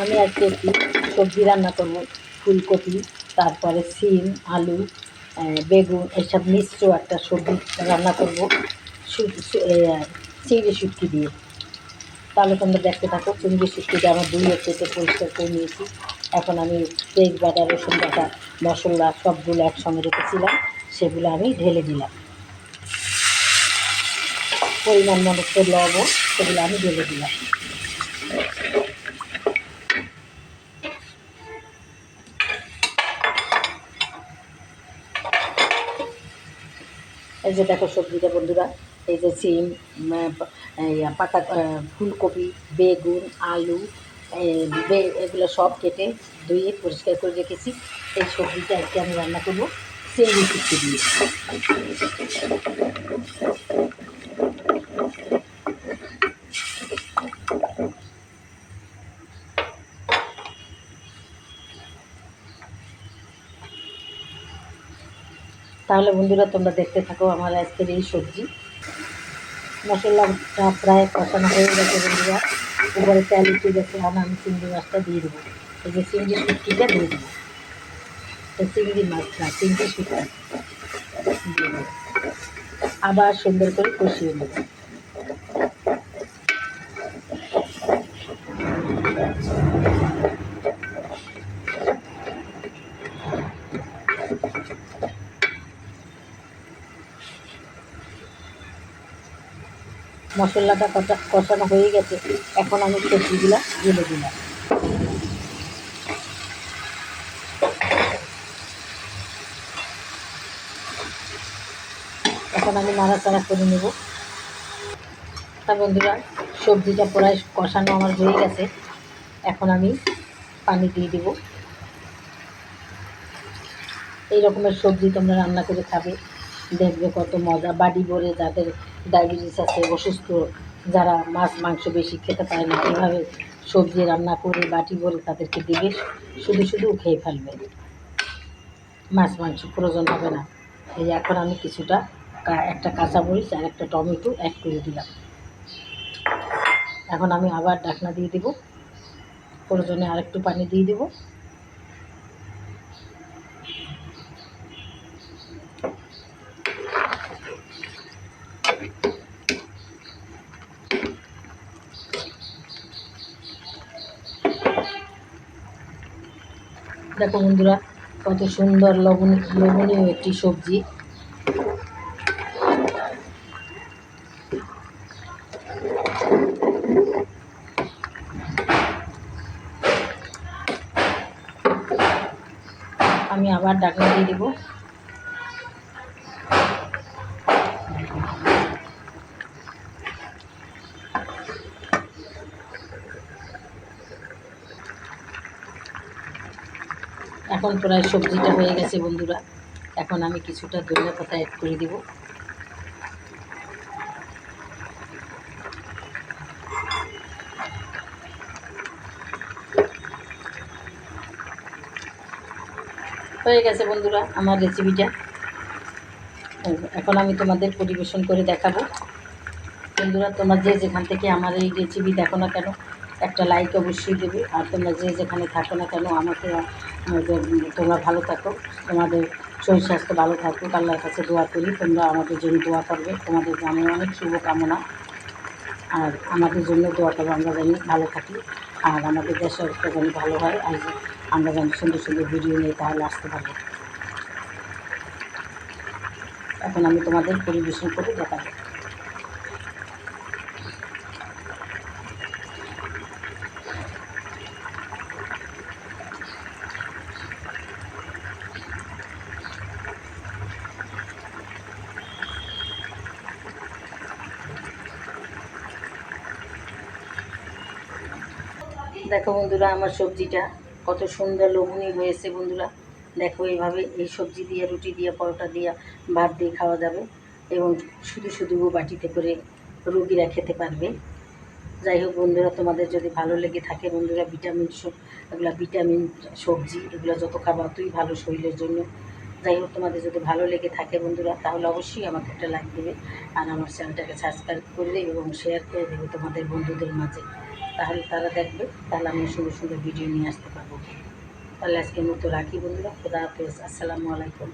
আমি আজকে একটি সবজি রান্না করব, ফুলকপি, তারপরে সিম, আলু বেগুন, এসব মিশ্র একটা সবজি রান্না করব চিংড়ি শুটকি দিয়ে। তাহলে তোমরা দেখতে থাকো, চিংড়ি শুটকিটা আমার দুই কেটে পরিষ্কার করে নিয়েছি। এখন আমি তেজ বাটা রসুন বাটা, মশলা সবগুলো একসঙ্গে রেখেছিলাম, সেগুলো আমি ঢেলে দিলাম। পরিমাণ মতো লবণ, সেগুলো আমি ঢেলে দিলাম। এই যে দেখো সবজিটা বন্ধুরা, এই যে সিম পাতা ফুলকপি, বেগুন, আলু এগুলো সব কেটে ধুয়ে পরিষ্কার করে রেখেছি। এই সবজিটা আজকে আমি রান্না করব। সেই রেসিপি দিয়ে। তাহলে বন্ধুরা, তোমরা দেখতে থাকো আমার আজকের এই সবজি। মশলাটা প্রায় কষানো হয়ে গেছে বন্ধুরা। উপরে তেল উঠে গেছে, আর আমি চিংড়ি মাছটা দিয়ে দেবো। এই যে চিংড়ি শুটকিটা দিয়ে দেবো। তো চিংড়ি মাছটা, চিংড়ি শুটকি দেবো। আবার সুন্দর করে কষিয়ে নেব। মশলাটা কষা কষানো হয়ে গেছে। এখন আমি সবজিগুলো ঢেলে দিলাম। এখন আমি নাড়াচাড়া করে নেব। তা বন্ধুরা, সবজিটা প্রায় কষানো আমার হয়ে গেছে। এখন আমি পানি দিয়ে দেব। এই রকমের সবজি তোমরা রান্না করে খাবে। দেখবে কত মজা। বাড়ি ভরে যাদের ডায়াবেটিস আছে, অসুস্থ, যারা মাছ, মাংস বেশি খেতে পারে না, এভাবে সবজি রান্না করে, বাটি ভরে তাদেরকে দিবে, শুধু শুধু খেয়ে ফেলবে। মাছ, মাংস প্রয়োজন হবে না। এই এখন আমি কিছুটা একটা কাঁচামরিচ আর একটা টমেটো অ্যাড করে দিলাম। এখন আমি আবার ডাকনা দিয়ে দেবো। প্রয়োজনে আরেকটু পানি দিয়ে দেবো। দেখো বন্ধুরা কত সুন্দর লবণ লবণীয় একটি সবজি। আমি আবার ঢাকনা দিয়ে দেবো। এখন প্রায় সবজিটা হয়ে গেছে বন্ধুরা। এখন আমি কিছুটা ধনিয়া পাতা অ্যাড করে দেবো। হয়ে গেছে বন্ধুরা আমার রেসিপিটা এখন আমি তোমাদের পরিবেশন করে দেখাবো। বন্ধুরা, তোমরা যে যেখান থেকে আমার এই রেসিপি দেখো না কেন একটা লাইক অবশ্যই দেবে। আর তোমরা যে যেখানে থাকো না কেন, আমাকে তোমরা ভালো থাকো, তোমাদের শরীর স্বাস্থ্য ভালো থাকুক, আল্লাহর কাছে দোয়া করি। তোমরা আমাদের জন্য দোয়া করবে। তোমাদের জানি অনেক শুভকামনা। আর আমাদের জন্য দোয়া করবে, আমরা জানি ভালো থাকি। আর আমাদের দেশের অবস্থা যেন ভালো হয়, আর আমরা যেন সুন্দর সুন্দর ভিডিও নিয়ে তাহলে আসতে পারব এখন আমি তোমাদের পরিবেশন করে দেখাবো। দেখো বন্ধুরা আমার সবজিটা, কত সুন্দর লোভনীয় হয়েছে বন্ধুরা। দেখো এইভাবে এই সবজি দিয়ে, রুটি দিয়ে, পরোটা দিয়ে, ভাত দিয়ে খাওয়া যাবে এবং শুধু শুধু বাটিতে করে রুগীরা খেতে পারবে। যাই হোক বন্ধুরা, তোমাদের যদি ভালো লেগে থাকে বন্ধুরা, ভিটামিন এগুলো ভিটামিন, সবজি, এগুলো যত খাবার তুই ভালো শরীরের জন্য। যাই হোক, তোমাদের যদি ভালো লেগে থাকে বন্ধুরা, তাহলে অবশ্যই আমাকে একটা লাইক দেবে আর আমার চ্যানেলটাকে সাবস্ক্রাইব করে দেবে এবং শেয়ার করে দেবে তোমাদের বন্ধুদের মাঝে। তাহলে তারা দেখবে, তাহলে আমি সুন্দর সুন্দর ভিডিও নিয়ে আসতে পারব। তাহলে আজকের মতো রাখি বন্ধুরা, খোদা হাফেজ, আসসালামু আলাইকুম।